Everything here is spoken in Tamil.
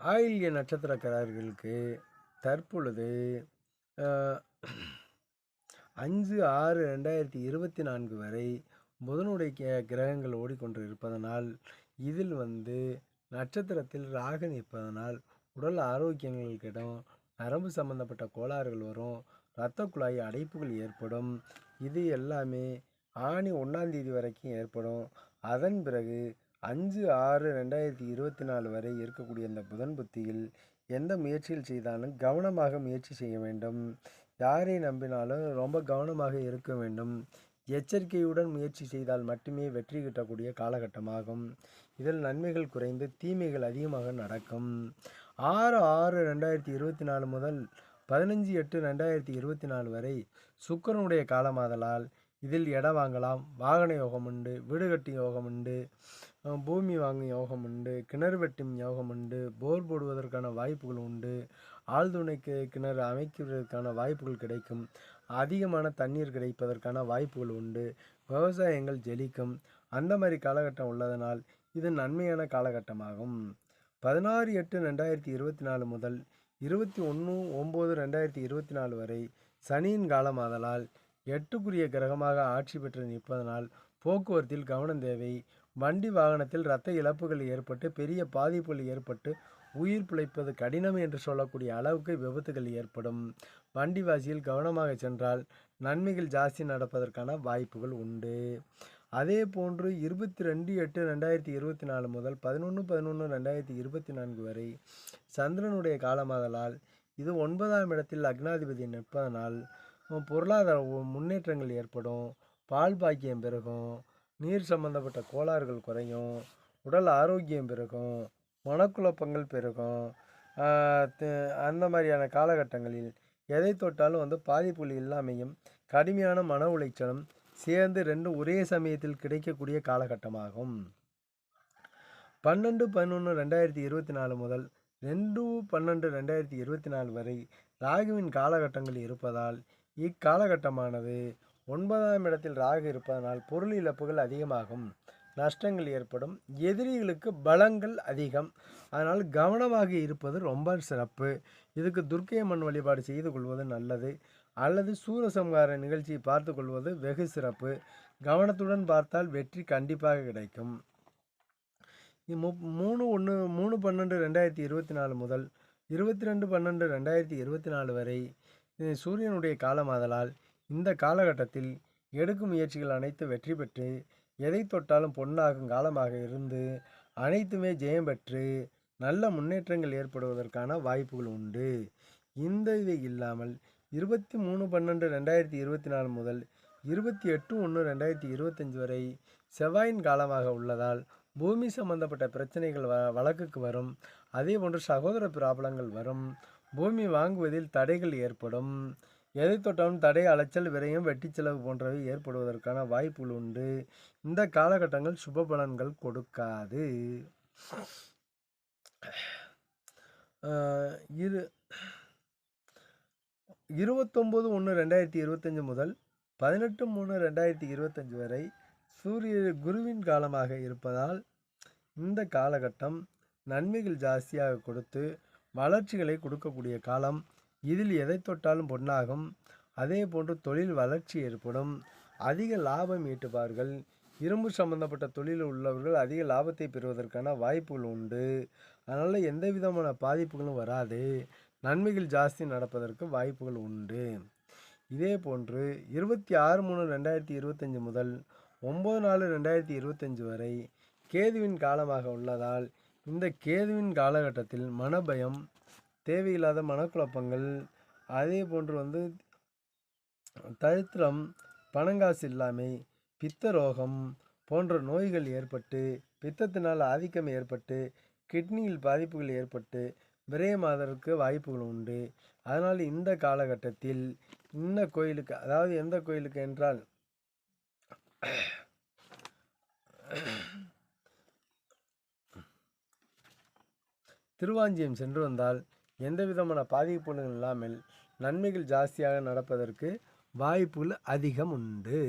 ஆயில்ய நட்சத்திரக்காரர்களுக்கு தற்பொழுது அஞ்சு ஆறு ரெண்டாயிரத்தி இருபத்தி நான்கு வரை புதனுடைய கிரகங்கள் ஓடிக்கொண்டு இருப்பதனால் இதில் வந்து நட்சத்திரத்தில் ராகு நிற்பதனால் உடல் ஆரோக்கியங்கள் நரம்பு சம்பந்தப்பட்ட கோளாறுகள் வரும் இரத்த குழாய் அடைப்புகள் ஏற்படும் இது எல்லாமே ஆணி ஒன்றாம் தேதி வரைக்கும் ஏற்படும். அதன் பிறகு அஞ்சு ஆறு ரெண்டாயிரத்தி இருபத்தி நாலு வரை இருக்கக்கூடிய இந்த புதன் புத்தியில் எந்த முயற்சியில் செய்தாலும் கவனமாக முயற்சி செய்ய வேண்டும். யாரை நம்பினாலும் ரொம்ப கவனமாக இருக்க வேண்டும். எச்சரிக்கையுடன் முயற்சி செய்தால் மட்டுமே வெற்றி கிட்டக்கூடிய காலகட்டமாகும். இதில் நன்மைகள் குறைந்து தீமைகள் அதிகமாக நடக்கும். ஆறு ஆறு ரெண்டாயிரத்தி இருபத்தி நாலு முதல் பதினஞ்சு எட்டு ரெண்டாயிரத்தி இருபத்தி நாலு வரை சுக்கிரனுடைய காலமாதலால் இதில் இடம் வாங்கலாம். வாகன யோகம் உண்டு வீடு கட்டும் யோகம் உண்டு பூமி வாங்கும் யோகம் உண்டு கிணறு வெட்டும் யோகம் உண்டு போர் போடுவதற்கான வாய்ப்புகள் உண்டு. ஆழ்துணைக்கு கிணறு அமைக்கிறதுக்கான வாய்ப்புகள் கிடைக்கும். அதிகமான தண்ணீர் கிடைப்பதற்கான வாய்ப்புகள் உண்டு. விவசாயங்கள் ஜெலிக்கும். அந்த மாதிரி காலகட்டம் உள்ளதனால் இது நன்மையான காலகட்டமாகும். பதினாறு எட்டு ரெண்டாயிரத்தி இருபத்தி நாலு முதல் இருபத்தி ஒன்று ஒம்பது ரெண்டாயிரத்தி இருபத்தி நாலு வரை சனியின் காலமாதலால் எட்டுக்குரிய கிரகமாக ஆட்சி பெற்று நிற்பதனால் போக்குவரத்தில் கவனம் தேவை. வண்டி வாகனத்தில் இரத்த இழப்புகள் ஏற்பட்டு பெரிய பாதிப்புகள் ஏற்பட்டு உயிர் பிழைப்பது கடினம் என்று சொல்லக்கூடிய அளவுக்கு விபத்துகள் ஏற்படும். வண்டி வாசியில் கவனமாக சென்றால் நன்மைகள் ஜாஸ்தி நடப்பதற்கான வாய்ப்புகள் உண்டு. அதே போன்று இருபத்தி ரெண்டு எட்டு ரெண்டாயிரத்தி இருபத்தி நாலு முதல் பதினொன்று பதினொன்று ரெண்டாயிரத்தி இருபத்தி நான்கு வரை சந்திரனுடைய காலமாதலால் இது ஒன்பதாம் இடத்தில் அக்னாதிபதி நிற்பதனால் பொருளாதார முன்னேற்றங்கள் ஏற்படும் பால் பாக்கியம் பெருகும் நீர் சம்பந்தப்பட்ட கோளாறுகள் குறையும் உடல் ஆரோக்கியம் பெருகும் மனக்குழப்பங்கள் பெருகும். அந்த மாதிரியான காலகட்டங்களில் எதை தொட்டாலும் வந்து பாதிப்புகள் இல்லாமையும் கடுமையான மன உளைச்சலும் சேர்ந்து ரெண்டும் ஒரே சமயத்தில் கிடைக்கக்கூடிய காலகட்டமாகும். பன்னெண்டு பதினொன்று ரெண்டாயிரத்தி இருபத்தி நாலு முதல் ரெண்டு பன்னெண்டு ரெண்டாயிரத்தி இருபத்தி நாலு வரை ராகுவின் காலகட்டங்கள் இருப்பதால் இக்காலகட்டமானது ஒன்பதாம் இடத்தில் ராகு இருப்பதனால் பொருள் இழப்புகள் அதிகமாகும். நஷ்டங்கள் ஏற்படும். எதிரிகளுக்கு பலங்கள் அதிகம். அதனால் கவனமாக இருப்பது ரொம்ப சிறப்பு. இதுக்கு துர்க்கை அம்மன் வழிபாடு செய்து கொள்வது நல்லது. அல்லது சூரசம்ஹார நிகழ்ச்சியை பார்த்து கொள்வது வெகு சிறப்பு. கவனத்துடன் பார்த்தால் வெற்றி கண்டிப்பாக கிடைக்கும். மூணு ஒன்று மூணு பன்னெண்டு ரெண்டாயிரத்தி இருபத்தி நாலு முதல் இருபத்தி ரெண்டு பன்னெண்டு ரெண்டாயிரத்தி இருபத்தி நாலு வரை இது சூரியனுடைய காலமாதலால் இந்த காலகட்டத்தில் எடுக்கும் முயற்சிகள் அனைத்து வெற்றி பெற்று எதை தொட்டாலும் பொன்னாகும் காலமாக இருந்து அனைத்துமே ஜெயம் பெற்று நல்ல முன்னேற்றங்கள் ஏற்படுவதற்கான வாய்ப்புகள் உண்டு. இந்த இது இல்லாமல் இருபத்தி மூணு பன்னெண்டு ரெண்டாயிரத்தி இருபத்தி நாலு முதல் இருபத்தி எட்டு ஒன்று ரெண்டாயிரத்தி இருபத்தஞ்சி வரை செவ்வாயின் காலமாக உள்ளதால் பூமி சம்பந்தப்பட்ட பிரச்சனைகள் வ வழக்குக்கு வரும். அதே போன்று சகோதர பிராபலங்கள் வரும். பூமி வாங்குவதில் தடைகள் ஏற்படும். எதை தொட்டாலும் தடை அலைச்சல் விரயம் வெட்டி செலவு போன்றவை ஏற்படுவதற்கான வாய்ப்புகள் உண்டு. இந்த காலகட்டங்கள் சுப பலன்கள் கொடுக்காது. இரு இருபத்தொம்போது ஒன்று ரெண்டாயிரத்தி இருபத்தஞ்சு முதல் பதினெட்டு மூணு ரெண்டாயிரத்தி இருபத்தஞ்சு வரை சூரிய குருவின் காலமாக இருப்பதால் இந்த காலகட்டம் நன்மைகள் ஜாஸ்தியாக கொடுத்து வளர்ச்சிகளை கொடுக்கக்கூடிய காலம் இதில் எதை தொட்டாலும் பொன்னாகும். அதே போன்று தொழில் வளர்ச்சி ஏற்படும். அதிக லாபம் ஈட்டுவார்கள். இரும்பு சம்பந்தப்பட்ட தொழில் உள்ளவர்கள் அதிக லாபத்தை பெறுவதற்கான வாய்ப்புகள் உண்டு. அதனால் எந்த விதமான பாதிப்புகளும் வராது. நன்மைகள் ஜாஸ்தி நடப்பதற்கு வாய்ப்புகள் உண்டு. இதே போன்று இருபத்தி ஆறு மூணு ரெண்டாயிரத்தி இருபத்தஞ்சி முதல் ஒம்பது நாலு ரெண்டாயிரத்தி இருபத்தஞ்சி வரை கேதுவின் காலமாக உள்ளதால் இந்த கேதுவின் காலகட்டத்தில் மனபயம் தேவையில்லாத மனக்குழப்பங்கள் அதே போன்று வந்து தரித்திரம் பணங்காசு இல்லாமை பித்த ரோகம் போன்ற நோய்கள் ஏற்பட்டு பித்தத்தினால் ஆதிக்கம் ஏற்பட்டு கிட்னியில் பாதிப்புகள் ஏற்பட்டு விரயமாதற்கு வாய்ப்புகள் உண்டு. அதனால் இந்த காலகட்டத்தில் இந்த கோயிலுக்கு அதாவது எந்த கோயிலுக்கு என்றால் திருவாஞ்சியம் சென்று வந்தால் எந்த விதமான பாதிப்புகளும் இல்லாமல் நன்மைகள் ஜாஸ்தியாக நடப்பதற்கு வாய்ப்புகள் அதிகம் உண்டு.